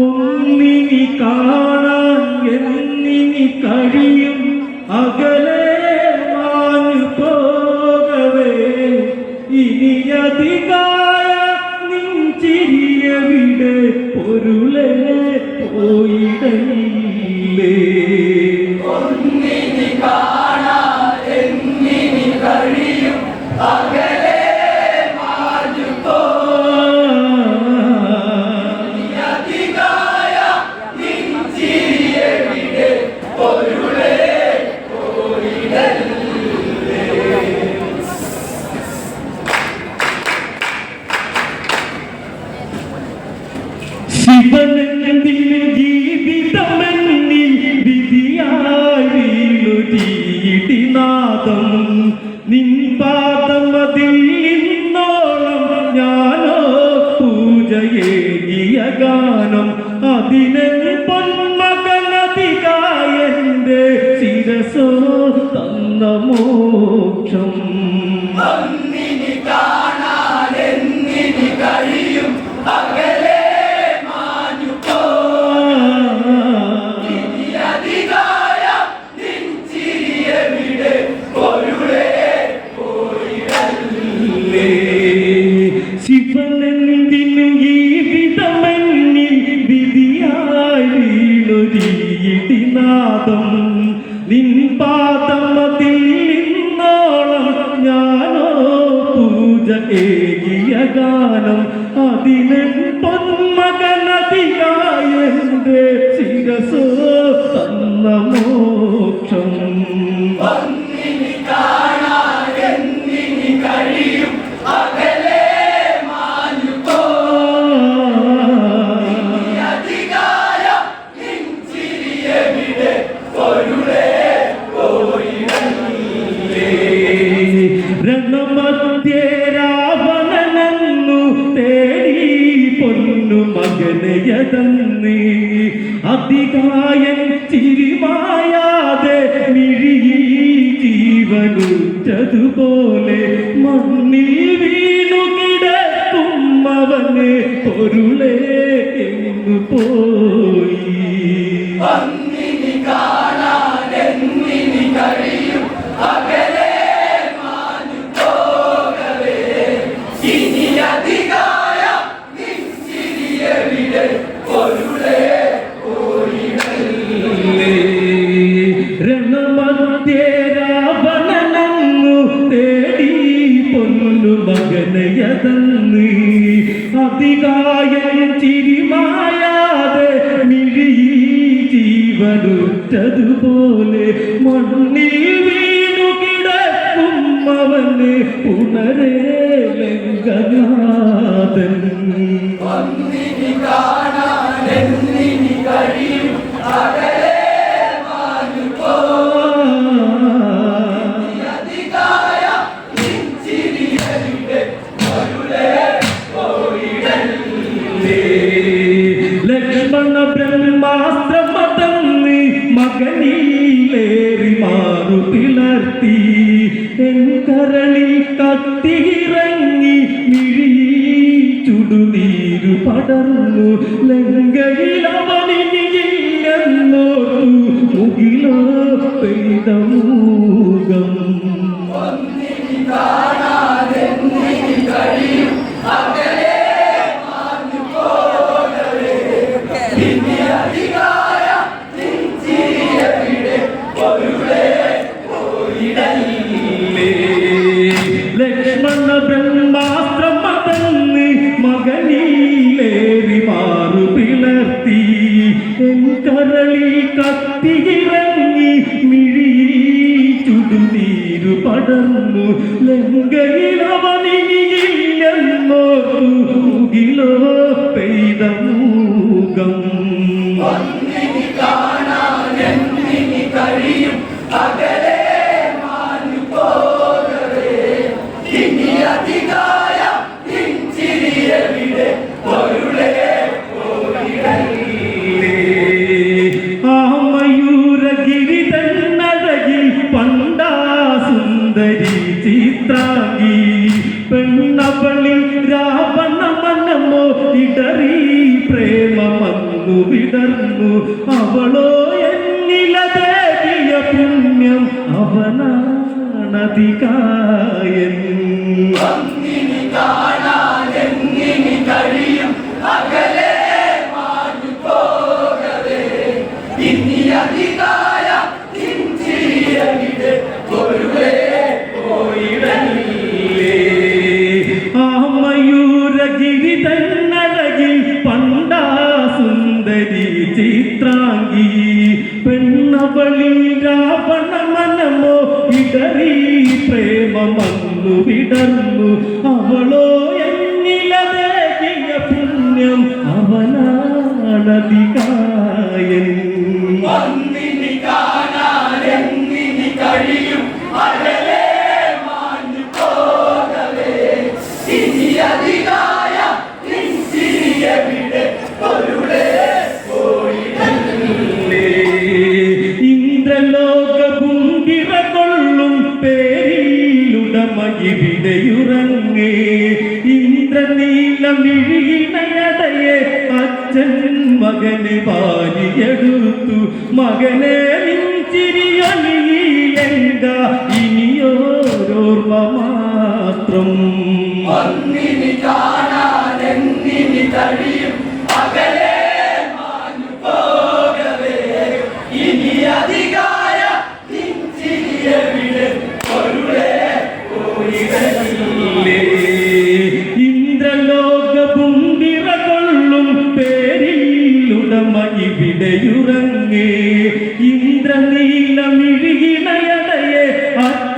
ഒന്നിനി കാണാൻ എന്നിനി കഴിയും അകലെ ശിവനെന്തിന് ജീവിതമെന്നിൽ വിധിയായി വീണു തീയിടിനാദം നിൻ പാദം അതിൽ ഇന്നോളം ഞാനോ പൂജയേകിയ ഗാനം. അതിനെ പൊന്മകനതികായന്റെ ശിരസോ തന്ന മോക്ഷം. ശിവനെന്തിനു വീണൊരിയിടിനാദം നിൻ പാദമതിൽ നിന്നോളം ഞാനോ പൂജ ഏകിയ ഗാനം. അതിനെ പൊന്മകനതിയായ ശിരസോ ജീവനുറ്റതുപോലെ മണ്ണിൽ വീണു കിടക്കും അവനെ പൊരുളേ എന്നു പോയി. രണമധ്യേ മകനയതന്ന് അധികായൻ ചിരിമായാതെ മിഴിയിൽ ജീവനുറ്റതുപോലെ മണ്ണിൽ വീണു കിടക്കും അവന് പുണരേ ലംഘനാഥൻ പിളർത്തി എൻ കരളിൽ കത്തിയിറങ്ങി മിഴി ചുടുനീരു പടർന്നു. ലങ്കയിൽ അവനില്ലെന്നോർത്തു മുകിലോ പെയ്ത മൂകം. മുകിലോ പെയ്ത മൂകം. ആ വിടർന്നു അവളോ എന്നിലതേകിയ പുണ്യം അവനാണതികായൻ പ്രേമമന്നു വിടർന്നു അവളോ എന്നിലതേകിയ പുണ്യം. അവനാണതികായൻ പേരിലുടമയിവിടെയുറങ്ങേ ഇന്ദ്രനീലമിഴിയിണയടയെ അച്ഛൻ മകനെ വാരിയെടുത്തു മകനെ നിഞ്ചിരിയൊലിയിലെങ്ക ഇനിയോരോർമ്മ മാത്രം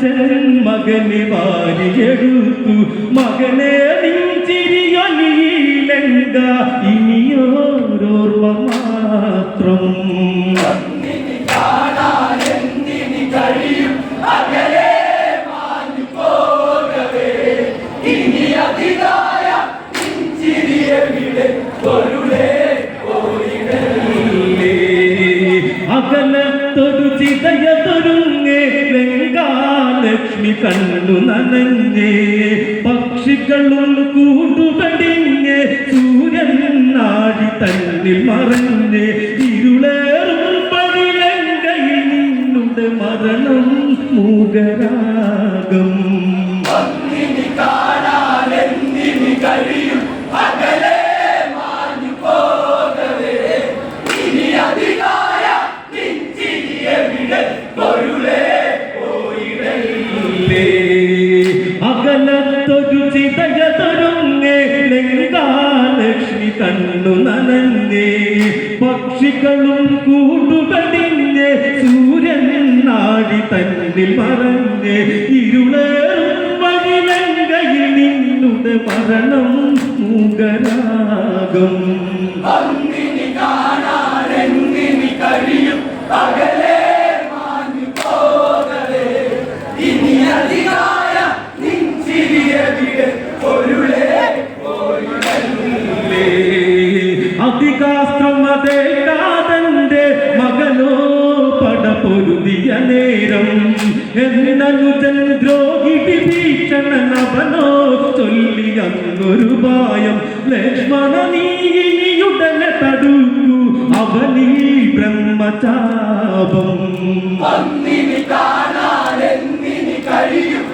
അച്ഛൻ മകനെ വാരിയെടുത്തു മകനെ നിഞ്ചിരിയൊലിയിലെങ്ക ഇനിയോരോർവ മാത്രം. അകലെ കണ്ണു നനഞ്ഞേ പക്ഷികളും കൂടുപടിഞ്ഞേ സൂര്യൻ നാടി തന്നിൽ മറഞ്ഞ് ഇരുളേറും പടിലങ്കയിൽ നിന്നുടെ മരണം മൂകരാഗം. നാടി തന്നിൽ പറഞ്ഞ് ഇരുളേറും വഴിലങ്കയിൽ നിന്നുടെ മരണം കാണാനെങ്ങിനി കഴിയും? മാഞ്ഞു ഇനി പൊരുളേ അധികാസ്ത്രമതേ കാതന്റെ പൊരുതിയ നേരം ദ്രോഹി വിഭീഷണൻ അവനോ ചൊല്ലി അന്നൊരു ഭയം ലക്ഷ്മണ നീനിയുടനെ തടുക്കൂ അവനീ ബ്രഹ്മചാപം. കഴിയും?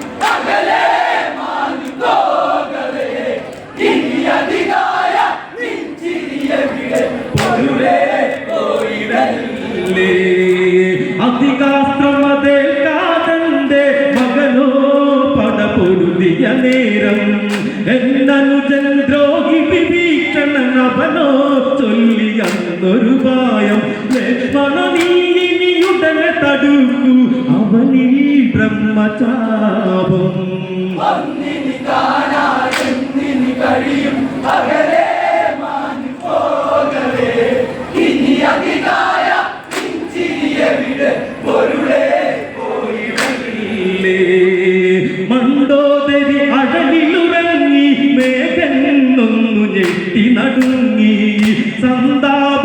നീനിയുടനെ അവനിൽ അവനീ ബ്രഹ്മചാപം ി കഴിയും. അകലെ ഇനി പൊരുളേ. മണ്ടോദരി അഴലിലുറങ്ങി മേഘന്നൊന്നു ഞെട്ടി നടുങ്ങി. സന്താപ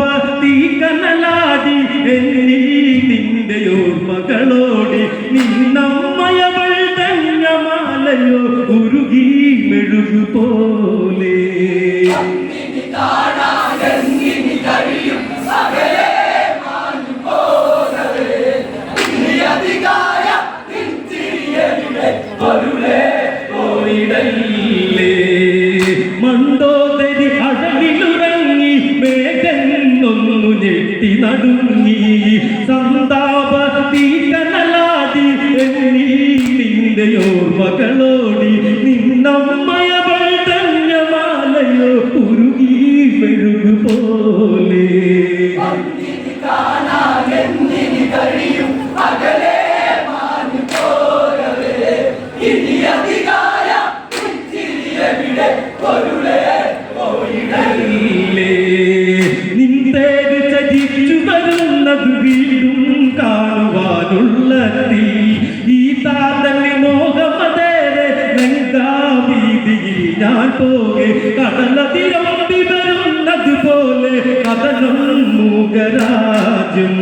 പോകെ കടലതിരമ്പി വരുന്നത് പോലെ കടലും മൂകരാജം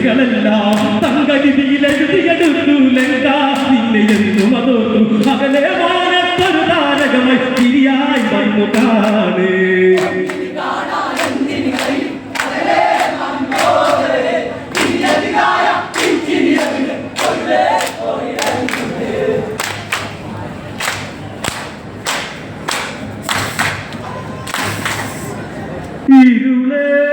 വരികളെല്ലാം തങ്കലിതിയിൽ എഴുതിയെടുത്തു ലങ്ക നിന്നെ എന്നും അതോർത്തു അകലെ മാനത്തൊരു താരകമായി തിരിയായി വന്നു കാണേ. ഇരുളേ